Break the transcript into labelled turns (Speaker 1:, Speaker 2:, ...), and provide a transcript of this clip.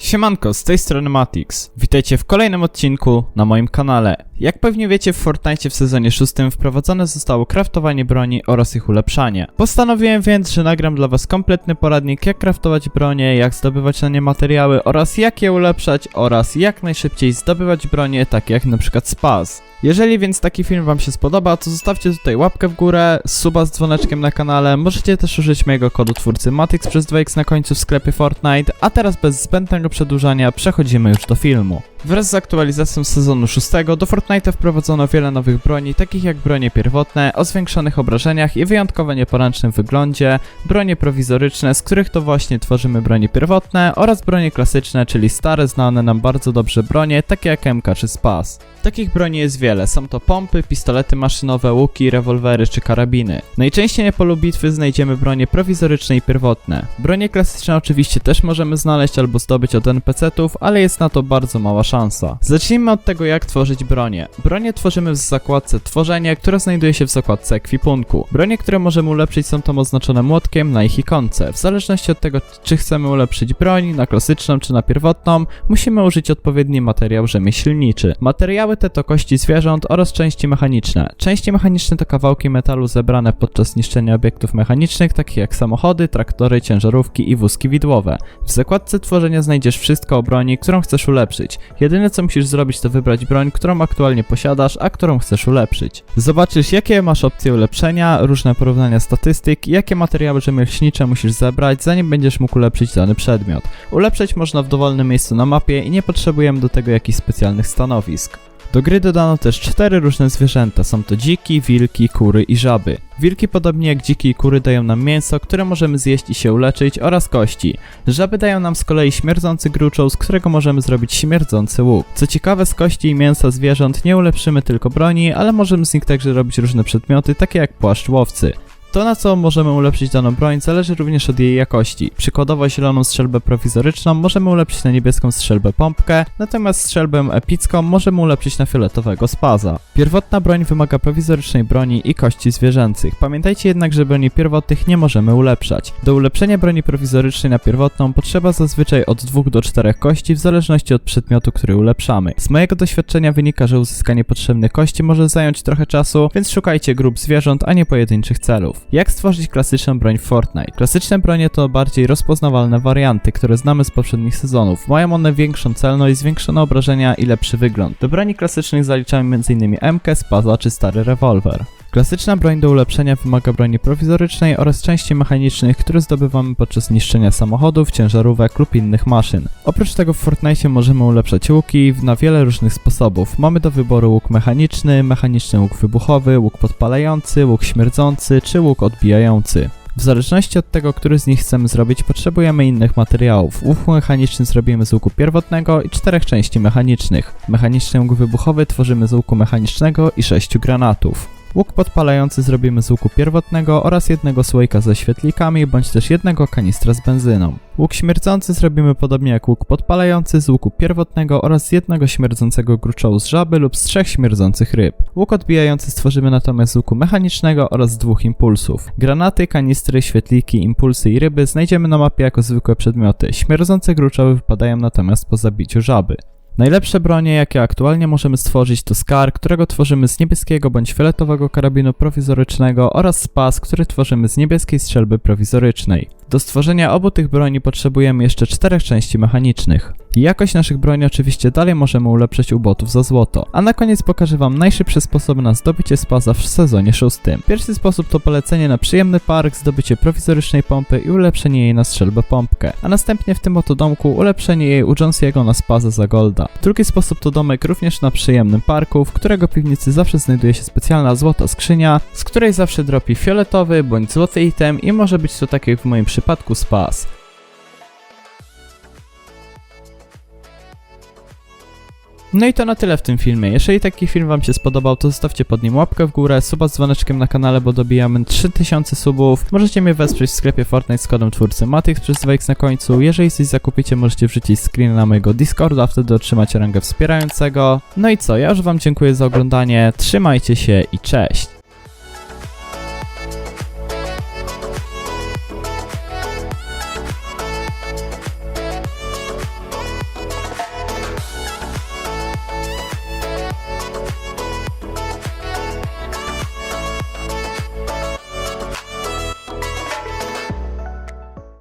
Speaker 1: Siemanko, z tej strony Matix. Witajcie w kolejnym odcinku na moim kanale. Jak pewnie wiecie, w Fortnite w sezonie 6 wprowadzone zostało kraftowanie broni oraz ich ulepszanie. Postanowiłem więc, że nagram dla was kompletny poradnik jak kraftować bronie, jak zdobywać na nie materiały oraz jak je ulepszać oraz jak najszybciej zdobywać bronie, takie jak przykład Spaz. Jeżeli więc taki film wam się spodoba, to zostawcie tutaj łapkę w górę, suba z dzwoneczkiem na kanale, możecie też użyć mojego kodu twórcy Matix przez 2x na końcu w sklepie Fortnite, a teraz bez zbędnego przedłużania przechodzimy już do filmu. Wraz z aktualizacją sezonu 6 do Fortnite'a wprowadzono wiele nowych broni, takich jak bronie pierwotne, o zwiększonych obrażeniach i wyjątkowo nieporęcznym wyglądzie, bronie prowizoryczne, z których to właśnie tworzymy bronie pierwotne oraz bronie klasyczne, czyli stare, znane nam bardzo dobrze bronie, takie jak MK czy Spas. Takich broni jest wiele, są to pompy, pistolety maszynowe, łuki, rewolwery czy karabiny. Najczęściej na polu bitwy znajdziemy bronie prowizoryczne i pierwotne. Bronie klasyczne oczywiście też możemy znaleźć albo zdobyć od NPC-ów, ale jest na to bardzo mała szansa. Zacznijmy od tego jak tworzyć bronie. Bronie tworzymy w zakładce tworzenie, która znajduje się w zakładce ekwipunku. Bronie, które możemy ulepszyć są tam oznaczone młotkiem na ich ikonce. W zależności od tego czy chcemy ulepszyć broń na klasyczną czy na pierwotną, musimy użyć odpowiedni materiał rzemieślniczy. Materiały te to kości zwierząt oraz części mechaniczne. Części mechaniczne to kawałki metalu zebrane podczas niszczenia obiektów mechanicznych, takich jak samochody, traktory, ciężarówki i wózki widłowe. W zakładce tworzenia znajdziesz wszystko o broni, którą chcesz ulepszyć. Jedyne co musisz zrobić to wybrać broń, którą aktualnie posiadasz, a którą chcesz ulepszyć. Zobaczysz jakie masz opcje ulepszenia, różne porównania statystyk i jakie materiały rzemieślnicze musisz zebrać, zanim będziesz mógł ulepszyć dany przedmiot. Ulepszać można w dowolnym miejscu na mapie i nie potrzebujemy do tego jakichś specjalnych stanowisk. Do gry dodano też cztery różne zwierzęta. Są to dziki, wilki, kury i żaby. Wilki podobnie jak dziki i kury dają nam mięso, które możemy zjeść i się uleczyć oraz kości. Żaby dają nam z kolei śmierdzący gruczoł, z którego możemy zrobić śmierdzący łuk. Co ciekawe z kości i mięsa zwierząt nie ulepszymy tylko broni, ale możemy z nich także robić różne przedmioty, takie jak płaszcz łowcy. To, na co możemy ulepszyć daną broń, zależy również od jej jakości. Przykładowo zieloną strzelbę prowizoryczną możemy ulepszyć na niebieską strzelbę pompkę, natomiast strzelbę epicką możemy ulepszyć na fioletowego spaza. Pierwotna broń wymaga prowizorycznej broni i kości zwierzęcych. Pamiętajcie jednak, że broni pierwotnych nie możemy ulepszać. Do ulepszenia broni prowizorycznej na pierwotną potrzeba zazwyczaj od 2 do 4 kości w zależności od przedmiotu, który ulepszamy. Z mojego doświadczenia wynika, że uzyskanie potrzebnych kości może zająć trochę czasu, więc szukajcie grup zwierząt, a nie pojedynczych celów. Jak stworzyć klasyczną broń w Fortnite? Klasyczne bronie to bardziej rozpoznawalne warianty, które znamy z poprzednich sezonów. Mają one większą celność, zwiększone obrażenia i lepszy wygląd. Do broni klasycznych zaliczamy m.in. MK, Spaza czy stary rewolwer. Klasyczna broń do ulepszenia wymaga broni prowizorycznej oraz części mechanicznych, które zdobywamy podczas niszczenia samochodów, ciężarówek lub innych maszyn. Oprócz tego w Fortnite możemy ulepszać łuki na wiele różnych sposobów. Mamy do wyboru łuk mechaniczny, mechaniczny łuk wybuchowy, łuk podpalający, łuk śmierdzący czy łuk odbijający. W zależności od tego, który z nich chcemy zrobić, potrzebujemy innych materiałów. Łuk mechaniczny zrobimy z łuku pierwotnego i czterech części mechanicznych. Mechaniczny łuk wybuchowy tworzymy z łuku mechanicznego i sześciu granatów. Łuk podpalający zrobimy z łuku pierwotnego oraz jednego słoika ze świetlikami, bądź też jednego kanistra z benzyną. Łuk śmierdzący zrobimy podobnie jak łuk podpalający z łuku pierwotnego oraz z jednego śmierdzącego gruczołu z żaby lub z trzech śmierdzących ryb. Łuk odbijający stworzymy natomiast z łuku mechanicznego oraz z dwóch impulsów. Granaty, kanistry, świetliki, impulsy i ryby znajdziemy na mapie jako zwykłe przedmioty. Śmierdzące gruczoły wypadają natomiast po zabiciu żaby. Najlepsze bronie, jakie aktualnie możemy stworzyć to Scar, którego tworzymy z niebieskiego bądź fioletowego karabinu prowizorycznego oraz Spas, który tworzymy z niebieskiej strzelby prowizorycznej. Do stworzenia obu tych broni potrzebujemy jeszcze czterech części mechanicznych. Jakość naszych broni oczywiście dalej możemy ulepszyć u botów za złoto. A na koniec pokażę wam najszybsze sposoby na zdobycie spaza w sezonie szóstym. Pierwszy sposób to polecenie na przyjemny park, zdobycie prowizorycznej pompy i ulepszenie jej na strzelbę pompkę. A następnie w tym oto domku ulepszenie jej u Jonesiego na spaza za golda. Drugi sposób to domek również na przyjemnym parku, w którego piwnicy zawsze znajduje się specjalna złota skrzynia, z której zawsze dropi fioletowy bądź złoty item i może być to tak jak w moim przypadku spas. No i to na tyle w tym filmie. Jeżeli taki film wam się spodobał, to zostawcie pod nim łapkę w górę, suba z dzwoneczkiem na kanale, bo dobijamy 3000 subów. Możecie mnie wesprzeć w sklepie Fortnite z kodem twórcy Matix przez 2x na końcu. Jeżeli coś zakupicie, możecie wrzucić screen na mojego Discorda, wtedy otrzymacie rangę wspierającego. No i co, ja już wam dziękuję za oglądanie, trzymajcie się i cześć!